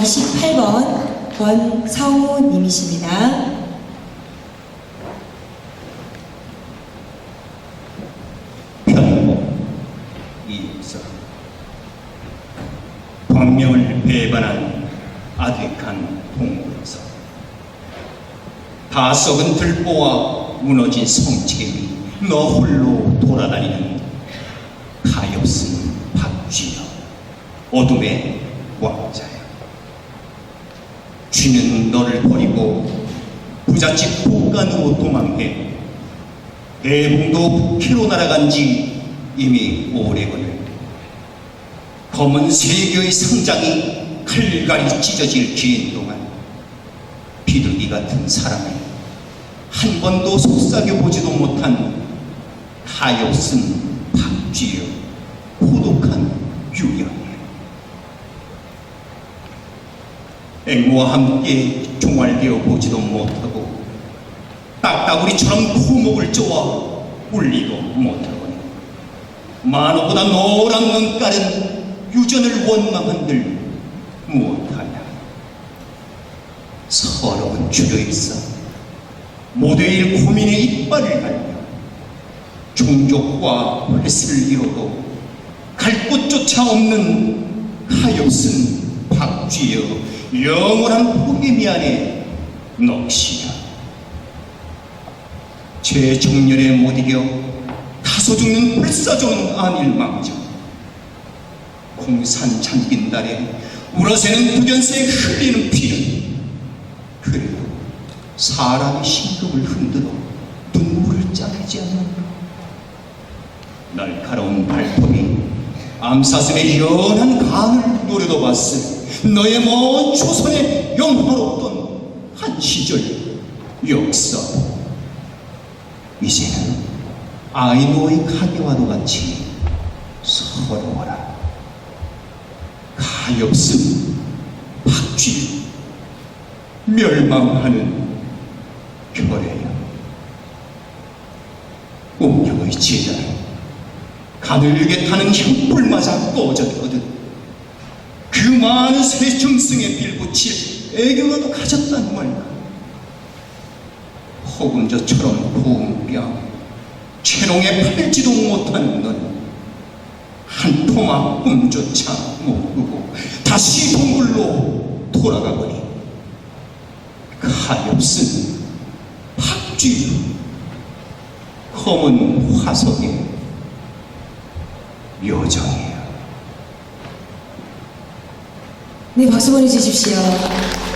28번 권성우님이십니다. 편모 이서 광명을 배반한 아득한 동굴에서 다 썩은 들보와 무너진 성체 위너 홀로 돌아다니는 가엾은 박쥐여 어둠의 왕자 야 쥐는 너를 버리고 부잣집 곳간으로 도망해 대봉도 북해로 날아간 지 이미 오래거늘 검은 세교의 상장이 칼갈이 찢어질 긴 동안 비둘기 같은 사람을 한 번도 속삭여 보지도 못한 가엾은 박쥐여 고독한 유령이야 앵무와 함께 종알되어 보지도 못하고 딱따구리처럼 코목을 쪼아 울리도 못하거니 만호보다 노란 눈깔은 유전을 원망한들 무엇하냐? 서러운 주려있어 모두의 고민의 이빨을 갈며 종족과 회스를 이뤄도 갈 곳조차 없는 가엾은 박쥐여 영원한 보헤미안의 넋이야 제 정렬에 못 이겨 다소 죽는 불사조는 아닐망정. 공산 잠긴 달에 우러새는 부견새에 흘리는 피는 그래도 사람의 심금을 흔들어 눈물을 짜내지 않는다 날카로운 발톱이 암사슴의 연한 간을 노려도 봤을 너의 먼 조선의 영화롭던 한 시절 역사. 이제는 아이노의 가게와도 같이 서러워라. 가엾은 박쥐 멸망하는 별에요 운명의 제자는 가늘게 타는 향불 맞아 꺼졌거든. 그 많은 쇠중승에 빌붙일 애교라도 가졌단 말이야. 허금저처럼 고운 뺨 채롱에 팔지도 못하는 넌한 토막 꿈조차 못 꾸고 다시 동굴로 돌아가거니 가엾은 박쥐 검은 화석의 요정이야 네, 박수 보내주십시오.